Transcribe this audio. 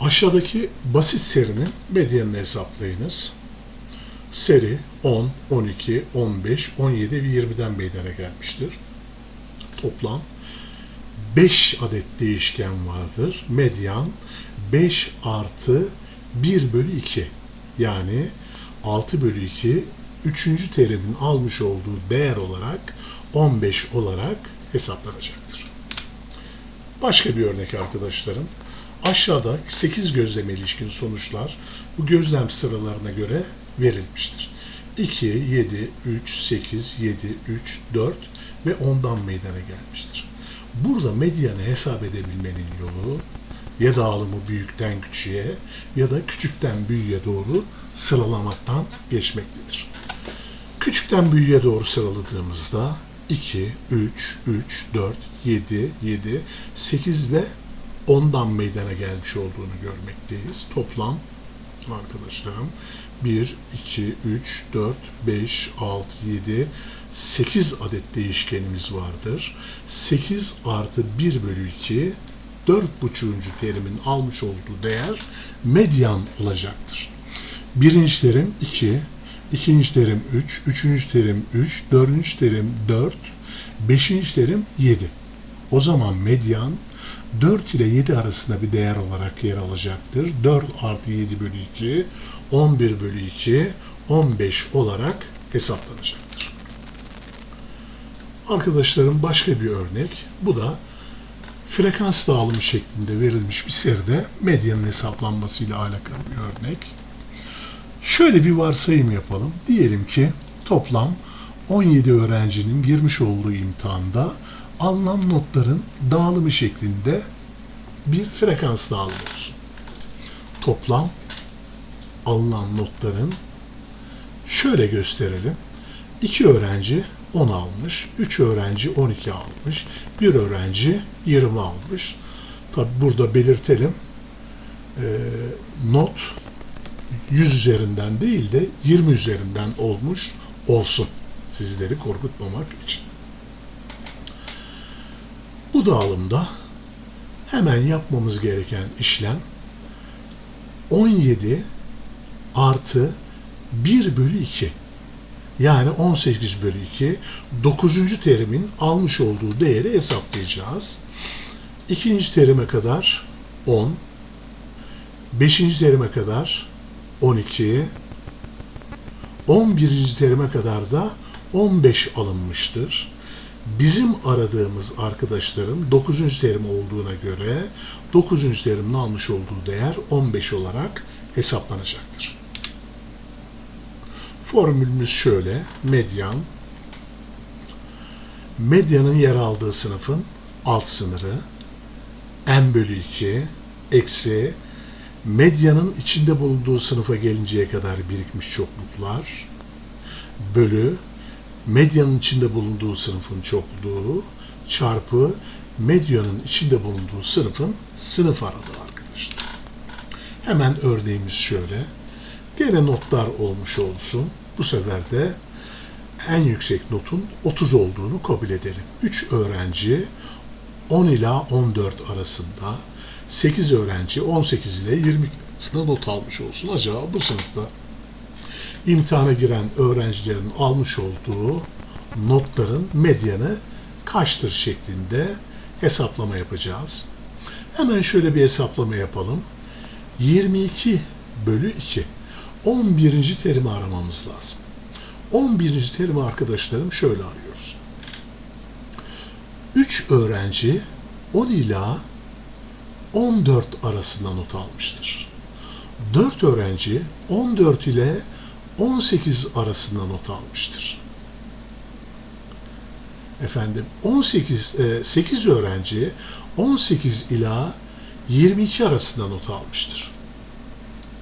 Aşağıdaki basit serinin medyanını hesaplayınız. Seri 10, 12, 15, 17 ve 20'den meydana gelmiştir. Toplam 5 adet değişken vardır. Medyan 5 artı 1 bölü 2. Yani 6 bölü 2 üçüncü terimin almış olduğu değer olarak 15 olarak hesaplanacaktır. Başka bir örnek arkadaşlarım. Aşağıda 8 gözleme ilişkin sonuçlar bu gözlem sıralarına göre verilmiştir. 2, 7, 3, 8, 7, 3, 4 ve 10'dan meydana gelmiştir. Burada medyanı hesap edebilmenin yolu ya dağılımı büyükten küçüğe ya da küçükten büyüğe doğru sıralamaktan geçmektedir. Küçükten büyüğe doğru sıraladığımızda 2, 3, 3, 4, 7, 7, 8 ve 10'dan meydana gelmiş olduğunu görmekteyiz. Toplam arkadaşlarım 1, 2, 3, 4, 5, 6, 7, 8 adet değişkenimiz vardır. 8 artı 1 bölü 2, 4 buçuğuncu terimin almış olduğu değer medyan olacaktır. Birinci terim 2, ikinci terim 3, üçüncü terim 3, dördüncü terim 4, beşinci terim 7. O zaman medyan 4 ile 7 arasında bir değer olarak yer alacaktır. 4 artı 7 bölü 2, 11 bölü 2, 15 olarak hesaplanacaktır. Arkadaşlarım başka bir örnek. Bu da frekans dağılımı şeklinde verilmiş bir seride medyanın hesaplanmasıyla alakalı bir örnek. Şöyle bir varsayım yapalım. Diyelim ki toplam 17 öğrencinin girmiş olduğu imtihanda alınan notların dağılımı şeklinde bir frekans dağılımı olsun. Toplam alınan notların şöyle gösterelim. 2 öğrenci 10 almış, 3 öğrenci 12 almış, 1 öğrenci 20 almış. Tabi burada belirtelim e, not 100 üzerinden değil de 20 üzerinden olmuş olsun. Sizleri korkutmamak için. Bu dağılımda hemen yapmamız gereken işlem 17 artı 1 bölü 2. Yani 18 bölü 2. 9. terimin almış olduğu değeri hesaplayacağız. İkinci terime kadar 10. Beşinci terime kadar 12. 11. terime kadar da 15 alınmıştır. Bizim aradığımız arkadaşların 9. terim olduğuna göre 9. terimin almış olduğu değer 15 olarak hesaplanacaktır. Formülümüz şöyle. Medyan medyanın yer aldığı sınıfın alt sınırı n bölü 2 eksi medyanın içinde bulunduğu sınıfa gelinceye kadar birikmiş çokluklar bölü medyanın içinde bulunduğu sınıfın çokluğu çarpı medyanın içinde bulunduğu sınıfın sınıf aralığı arkadaşlar. Hemen örneğimiz şöyle. Gene notlar olmuş olsun. Bu sefer de en yüksek notun 30 olduğunu kabul edelim. 3 öğrenci 10 ila 14 arasında 8 öğrenci 18 ile 20 arasında not almış olsun. Acaba bu sınıfta imtihana giren öğrencilerin almış olduğu notların medyanı kaçtır şeklinde hesaplama yapacağız. Hemen şöyle bir hesaplama yapalım. 22 bölü 2. 11. terimi aramamız lazım. 11. terimi arkadaşlarım şöyle arıyoruz. 3 öğrenci 10 ila 14 arasında not almıştır. 4 öğrenci 14 ile 18 arasında not almıştır. Efendim 18 8 öğrenci 18 ila 22 arasında not almıştır.